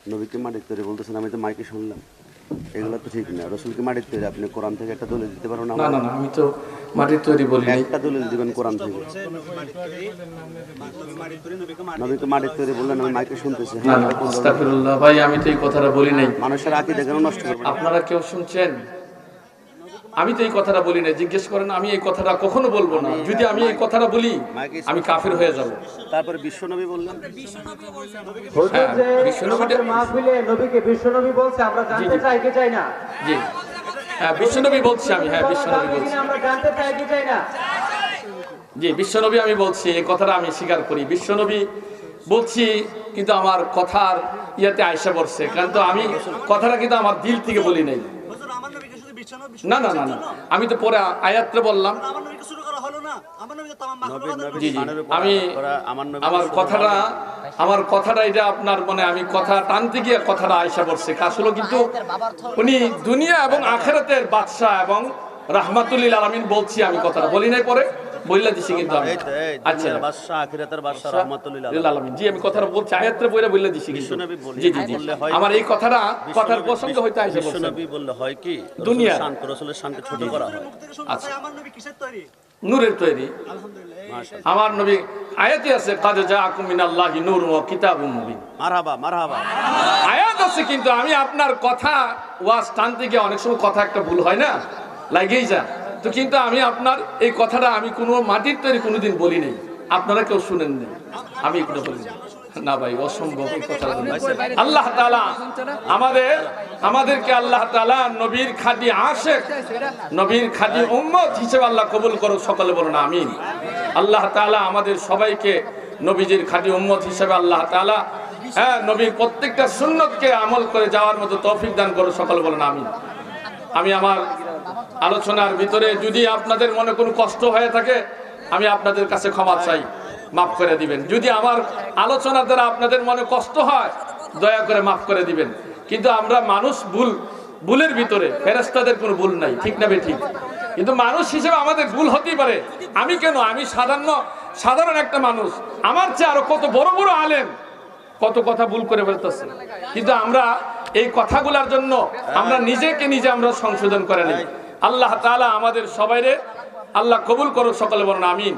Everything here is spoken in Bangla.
নবীকে মাটির তৈরি বলতেছেন আমি তো মাইকে শুনলাম। এগুলো তো ঠিক না। রসুলকে মাটির তৈরি আপনি কোরআন থেকে একটা দলিল দিতে পারো না না না না আমি তো মাটির তৈরি বলি একটা দলিল দিবেন কোরআন থেকে। নবীকে মাটির তৈরি বললেন আমি মাইকে শুনতেছি। না না? আস্তাগফিরুল্লাহ ভাই আমি তো এই কথাটা বলি নাই। মানুষের আকিদা কেন নষ্ট করবেন আপনারা কেউ শুনছেন? আমি তো এই কথাটা বলি না জিজ্ঞেস করেন আমি এই কথাটা কখনো বলব না। যদি আমি এই কথাটা বলি আমি কাফের হয়ে যাব। তারপরে বিশ্বনবী বললেন। হ্যাঁ বিশ্বনবী বলছে আমরা জানতে চাই কি চাই না? জি। হ্যাঁ বিশ্বনবী বলছি আমি হ্যাঁ বিশ্বনবী বলছি। আমরা জানতে চাই কি চাই না? জি বিশ্বনবী আমি বলছি এই কথাটা আমি স্বীকার করি। বিশ্বনবী বলছি কিন্তু আমার কথার ইয়াতে আয়সা পড়ছে কারণ তো আমি কথাটা কিন্তু আমার দিল থেকে বলি নাই হুজুর, আমার নবীকে শুধু বিশ্বনবী না না না না। আমি তো পরে আয়াত্রে বললাম। আমি আমার কথাটা আমার কথাটা এটা আপনার মানে আমি কথা টানতে গিয়ে কথাটা আয়সা পড়ছে আসলে কিন্তু উনি দুনিয়া এবং আখেরাতের বাদশাহ এবং রাহমাতুল্লিল আলমিন বলছি আমি কথাটা। বলি নাই পরে। দিছি কিন্তু আমি। এই তো এই আচ্ছা বাদশা আখিরাতের বাদশা রহমাতুল্লিল আলামিন। জি আমি কথাটা বলছি আয়াত্রে বইরা বললা দিছি কিন্তু। বিশ্বনবী বলি জি জি জি। বললে হয় আমার এই কথাটা কথার প্রসঙ্গ হইতে আইসা বিশ্বনবী বললে হয় কি? দুনিয়া। শান্ত রসুলের শানকে ছোট করা হয়। আচ্ছা। আমার নবী কিসের তৈরি? নূরের তৈরি। আমার নবী আয়াতে আছে কাদ জাআকুম মিনাল্লাহি নূর ওয়া কিতাবুম মুবিন। মারহাবা মারহাবা। আয়াত আছে কিন্তু আমি আপনার কথা ওয়াজ টানতে গিয়ে অনেক সময় কথা একটা ভুল হয় না? লাগেই যা তো কিন্তু আমি আপনার এই কথাটা আমি কোনো মাটির তৈরি কোনোদিন বলি নাই। আপনারা কেউ শুনেন নি আমি এগুলো বলি না ভাই, অসম্ভব আল্লাহ তাআলা আমাদের, আমাদেরকে আল্লাহ তাআলা নবীর খাঁটি আশেক, নবীর খাঁটি উম্মত হিসেবে আল্লাহ কবুল করো সকলে বলুন আমি আল্লাহ তাআলা আমাদের সবাইকে নবীজির খাঁটি উম্মত হিসেবে আল্লাহ তাআলা হ্যাঁ নবীর প্রত্যেকটা সুন্নতকে আমল করে যাওয়ার মতো তৌফিক দান করো সকলে বলেন আমি আমি আমার আলোচনার ভিতরে যদি আপনাদের মনে কোনো কষ্ট হয়ে থাকে, আমি আপনাদের কাছে ক্ষমা চাই, মাফ করে দিবেন। যদি আমার আলোচনার দ্বারা আপনাদের মনে কষ্ট হয়, দয়া করে মাফ করে দিবেন। কিন্তু আমরা মানুষ ভুল, ভুলের ভিতরে ফেরেস্তাদের কোনো ভুল নাই, ঠিক না ঠিক কিন্তু মানুষ হিসেবে আমাদের ভুল হতেই পারে। আমি কেন? আমি সাধারণ সাধারণ একটা মানুষ। আমার চেয়ে আরও কত বড় বড় আলেম, কত কথা ভুল করে ফেলতেছে। কিন্তু আমরা এই কথাগুলোর জন্য আমরা নিজেকে নিজে আমরা সংশোধন করে নিই। আল্লাহ তালা আমাদের সবাইরে আল্লাহ কবুল করুক সকলে বলুন আমিন।